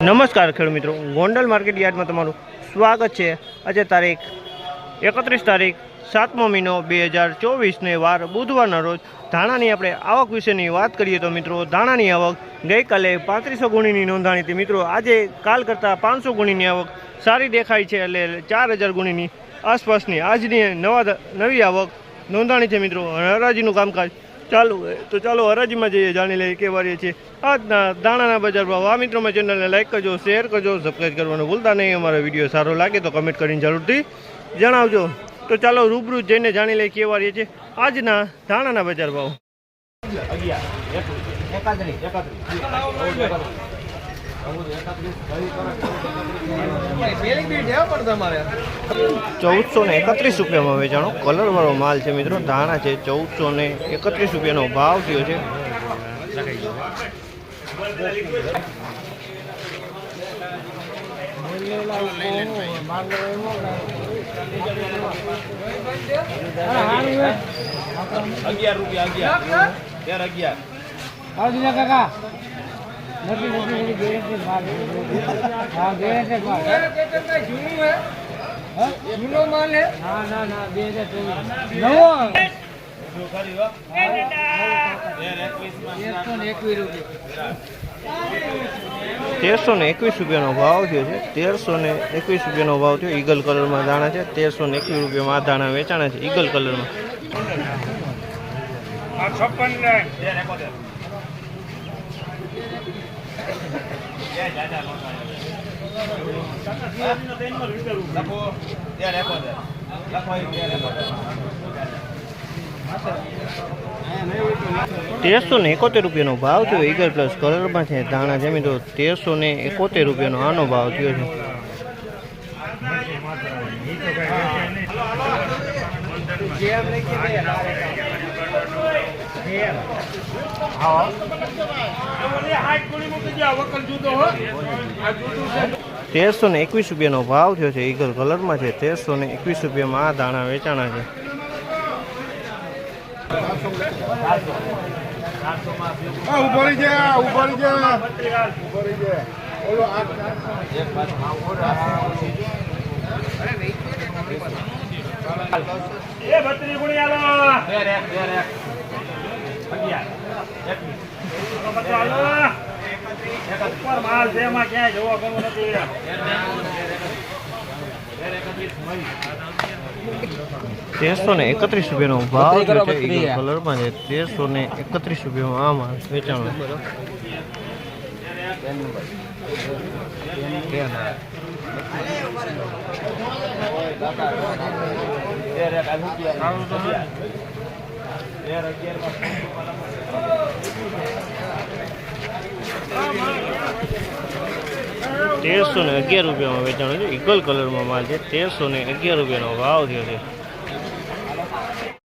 નમસ્કાર ખેડૂત મિત્રો, ગોંડલ માર્કેટ યાર્ડમાં તમારું સ્વાગત છે. આજે તારીખ એકત્રીસ તારીખ, સાતમો મહિનો બે હજાર ચોવીસને વાર બુધવારના રોજ ધાણાની આપણે આવક વિશેની વાત કરીએ તો મિત્રો, ધાણાની આવક ગઈકાલે પાંત્રીસો ગુણીની નોંધાણી હતી. મિત્રો, આજે કાલ કરતાં પાંચસો ગુણીની આવક સારી દેખાય છે એટલે ચાર હજાર ગુણીની આસપાસની આજની નવા નવી આવક નોંધાણી છે મિત્રો. હરાજીનું કામકાજ ચાલુ તો ચાલો હરાજીમાં જઈએ, જાણી લઈએ કે વારીએ છીએ. આજના દાણાના બજાર ભાવ. આ મિત્રોમાં ચેનલને લાઈક કરજો શેર કરજો સબસ્ક્રાઈબ કરવાનું ભૂલતા નહીં. અમારો વીડિયો સારો લાગે તો કમેન્ટ કરીને જરૂરથી જણાવજો. તો ચાલો રૂબરૂ જઈને જાણી લઈએ કે વારીએ છીએ. આજના દાણાના બજાર ભાવ. ચૌદસો ને એકત્રીસ રૂપિયામાં વેચાણો. કલરવાળો માલ છે મિત્રો ધાણા છે ચૌદસો ને એકત્રીસ રૂપિયાનો ભાવ થયો છે. અગિયાર રૂપિયા અગિયાર. અગિયાર કાકા. નથી નથી નથી ગેરંટી માલ હા ગેરંટી માલ હા? જૂનો માલ હે ના ના ના બે હજાર ચોવીસ. નવો? તેરસો ને એકવીસ રૂપિયાનો ભાવ થયો છે. તેરસો ને એકવીસ રૂપિયાનો ભાવ થયો. ઈગલ કલરમાં દાણા છે. તેરસો ને એકવીસ રૂપિયામાં આ દાણા વેચાણા છે ઈગલ કલરમાં એકોતેર તેરસો ને એકોતેર રૂપિયાનો ભાવ થયો. ઈગર પ્લસ કલરમાં છે. ધાણા જમી તો તેરસો ને એકોતેર રૂપિયાનો આનો ભાવ થયો છે. તેરસો ને એકવીસ રૂપિયાનો ભાવ થયો છે ઈગલ કલરમાં છે. તેરસો ને એકવીસ રૂપિયામાં આ દાણા વેચાણા છે. ઉભરી જા ઉભરી જા ઉભરી જા ઓલો આ તેર એક તેર એક અગિયાર એકવીસ તેરસો ને એકત્રીસ રૂપિયાનો ભાવ છે કલરમાં છે તેરસો ને એકત્રીસ રૂપિયામાં આમાં વેચાણો અગિયાર તેરસો ને અગિયાર રૂપિયામાં વેચાણો છે. ઈગલ કલરમાં માલ છે. તેરસો ને અગિયાર રૂપિયાનો ભાવ થયો છે.